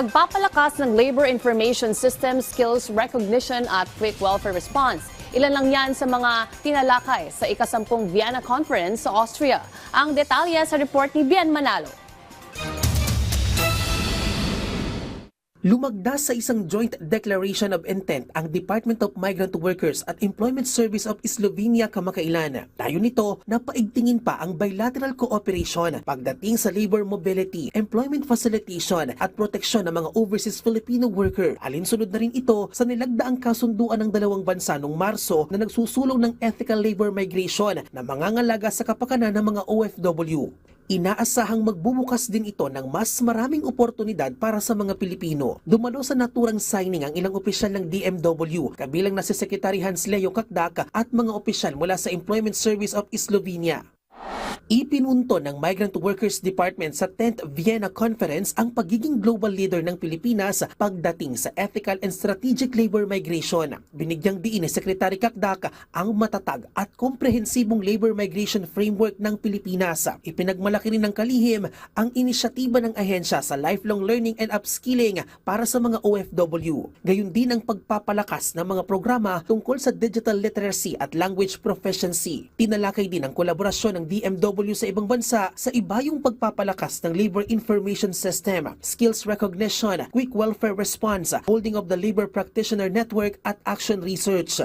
Pagpapalakas ng Labor Information System, Skills Recognition at Quick Welfare Response. Ilan lang yan sa mga tinalakay sa ikasampung Vienna Conference sa Austria. Ang detalye sa report ni Bien Manalo. Lumagda sa isang joint declaration of intent ang Department of Migrant Workers at Employment Service of Slovenia kamakailan. Tayo nito na paigtingin pa ang bilateral cooperation pagdating sa labor mobility, employment facilitation at proteksyon ng mga overseas Filipino worker. Alinsunod na rin ito sa nilagdaang kasunduan ng dalawang bansa noong Marso na nagsusulong ng ethical labor migration na mangangalaga sa kapakanan ng mga OFW. Inaasahang magbubukas din ito ng mas maraming oportunidad para sa mga Pilipino. Dumalo sa naturang signing ang ilang opisyal ng DMW, kabilang na si Secretary Hans Leo Kakdak at mga opisyal mula sa Employment Service of Slovenia. Ipinunto ng Migrant Workers Department sa 10th Vienna Conference ang pagiging global leader ng Pilipinas pagdating sa ethical and strategic labor migration. Binigyang diin ni Secretary Kakdak ang matatag at komprehensibong labor migration framework ng Pilipinas. Ipinagmalaki rin ng kalihim ang inisyatiba ng ahensya sa lifelong learning and upskilling para sa mga OFW. Gayon din ang pagpapalakas ng mga programa tungkol sa digital literacy at language proficiency. Tinalakay din ang kolaborasyon ng DMW sa ibang bansa sa iba yung pagpapalakas ng labor information system, skills recognition, quick welfare response, holding of the labor practitioner network at action research.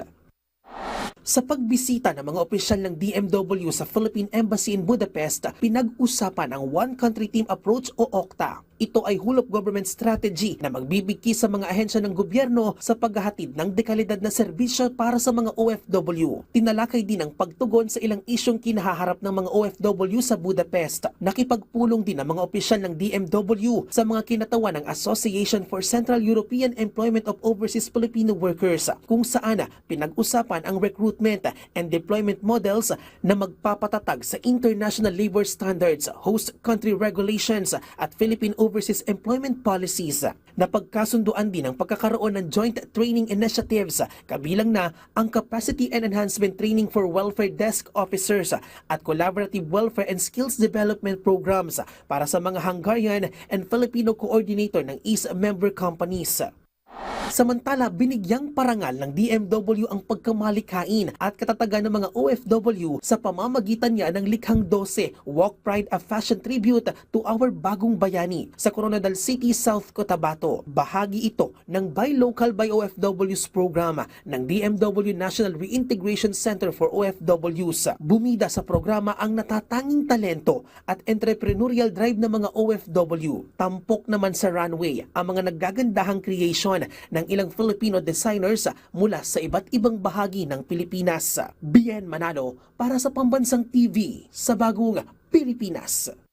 Sa pagbisita ng mga opisyal ng DMW sa Philippine Embassy in Budapest, pinag-usapan ang One Country Team Approach o OCTA. Ito ay hulog government strategy na magbibigki sa mga ahensya ng gobyerno sa paghahatid ng dekalidad na serbisyo para sa mga OFW. Tinalakay din ang pagtugon sa ilang isyong kinahaharap ng mga OFW sa Budapest. Nakipagpulong din ang mga opisyal ng DMW sa mga kinatawan ng Association for Central European Employment of Overseas Filipino Workers kung saan pinag-usapan ang recruitment and deployment models na magpapatatag sa international labor standards, host country regulations at Philippine overseas employment policies. Napagkasunduan din ang pagkakaroon ng joint training initiatives kabilang na ang capacity and enhancement training for welfare desk officers at collaborative welfare and skills development programs para sa mga Hungarian and Filipino coordinator ng EASE member companies. Samantala, binigyang parangal ng DMW ang pagkamalikhain at katatagan ng mga OFW sa pamamagitan niya ng Likhang 12, Walk Pride a Fashion Tribute to Our Bagong Bayani sa Coronadal City, South Cotabato. Bahagi ito ng Buy Local by OFWs program ng DMW National Reintegration Center for OFWs. Bumida sa programa ang natatanging talento at entrepreneurial drive ng mga OFW. Tampok naman sa runway ang mga naggagandahang creation ng ilang Filipino designers mula sa iba't ibang bahagi ng Pilipinas. Bien Manalo para sa Pambansang TV sa Bagong Pilipinas.